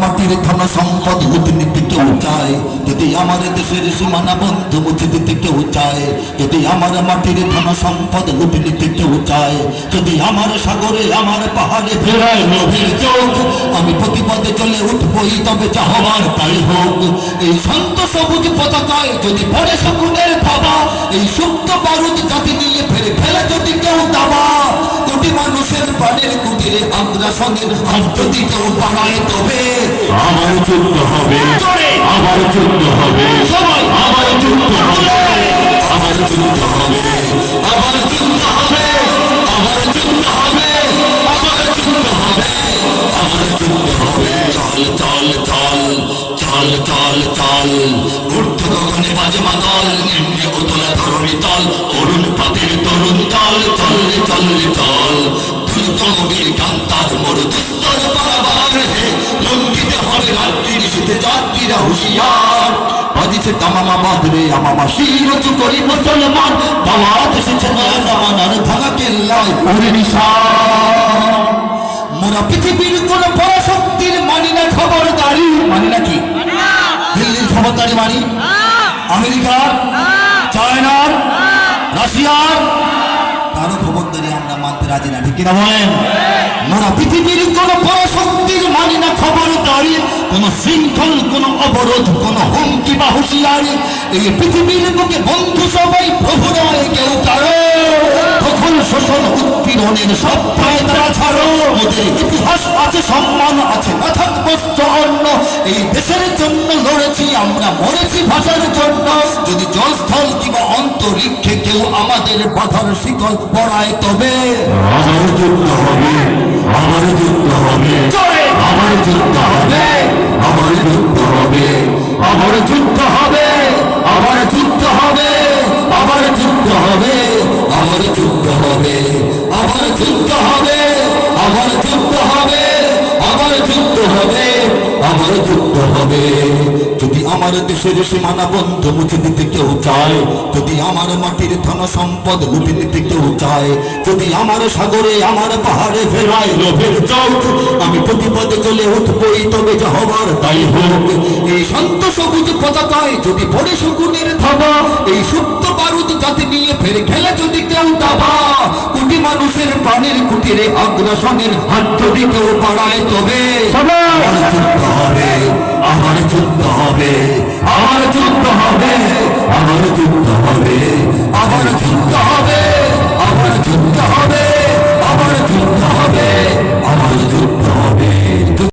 মাটির ধন সম্পদ লুটে নিতে কেউ চায় যদি আমার দেশের সীমানা বন্ধ মুছে দিতে কেউ চায়, যদি আমার মাটির ধন সম্পদ লুটে নিতে কেউ চায়, যদি আমার সাগরে, আমার পাহাড়ে ফেরায় লোভের চোখ, আমি প্রতিপদে চলে উঠবই, তবে যা হবার তাই হোক। এই শান্ত সবুজ পতাকায় যদি পড়ে শকুনের ভাবা এই সুপ্ত বারুদ জাতি যদি কেউ পাড়ায় তবে আবার যুদ্ধ হবে। আবার যুদ্ধ হবে। আবার যুদ্ধ হবে। আবার যুদ্ধ হবে। আবার যুদ্ধ হবে। আবার যুদ্ধ হবে। আবার যুদ্ধ হবে। আবার যুদ্ধ হবে। চল চল চল চল চল চল। ঊর্ধ্ব গগনে বাজে মাদল নিম্নে উতলা ধরণী তল। অরুণ পাতের তরুণ দল চললে চললে চল। যাত্রীরা হুঁশিয়ার। বাজিছে তামামা বাঁধরে আমামা শিরচু করি মুসলমান। দাওয়াত এসেছে নয়া জামানার ভাঙা কেল্লায় করে মোরা পৃথিবীর কোন পরাশক্তির মানি না, খবরদারি। মানি না কি? দিল্লির খবরদারি মানি? আমেরিকার? চায়নার? রাশিয়ার? কারও খবরদারি আমরা মানতে রাজি না, ঠিক কিনা বলেন? মোরা পৃথিবীর কোন পরাশক্তির মানি না কোন শৃঙ্খল কোন অবরোধ কোন হুমকি বা হুঁশিয়ারি এই পৃথিবীর বুকে বন্ধু সবাই প্রভু নয় কেউ কারও তখন শোষণ উৎপীড়নের সব তারা ছাড়ো। ওদের ইতিহাস আছে সম্মান আছে না থাকব অন্য। এই দেশের জন্য লড়েছি আমরা মরেছি ভাষার জন্য। যদি জলস্থল কিংবা অন্তরিক্ষে কেউ আমাদের বাধার শিকল পড়ায় তবে আমার যুদ্ধ হবে আবার যুদ্ধ হবে। আবার যুদ্ধ আবার যুদ্ধ হবে, আমার যুদ্ধ হবে, আমার যুদ্ধ হবে, আমার যুদ্ধ হবে, আমার যুদ্ধ হবে, আমার যুদ্ধ হবে, আমার যুদ্ধ হবে, আমার যুদ্ধ হবে, আমার যুদ্ধ হবে। যদি আমার দেশের সীমানা বন্ধ মুছে দিতে কেউ চায় যদি আমার মাটির ধন সম্পদ লুটে নিতে কেউ চায় যদি আমার সাগরে আমার পাহাড়ে ফেরায় লোভের চোখ আমি প্রতিপদে চলে উঠবই তবে যা হবার তাই হোক। এই শান্ত সবুজ পতাকায় যদি পড়ে শকুনের থাবা এই সুপ্ত বারুদ জাতি নিয়ে ফের খেলে যদি কেউ দাবা কোটি মানুষের প্রাণের কুটিরে আগ্রাসনের হাত যদি কেউ পাড়ায় তবে হবে আমার যুদ্ধ হবে আমার যুদ্ধ হবে আমার যুদ্ধ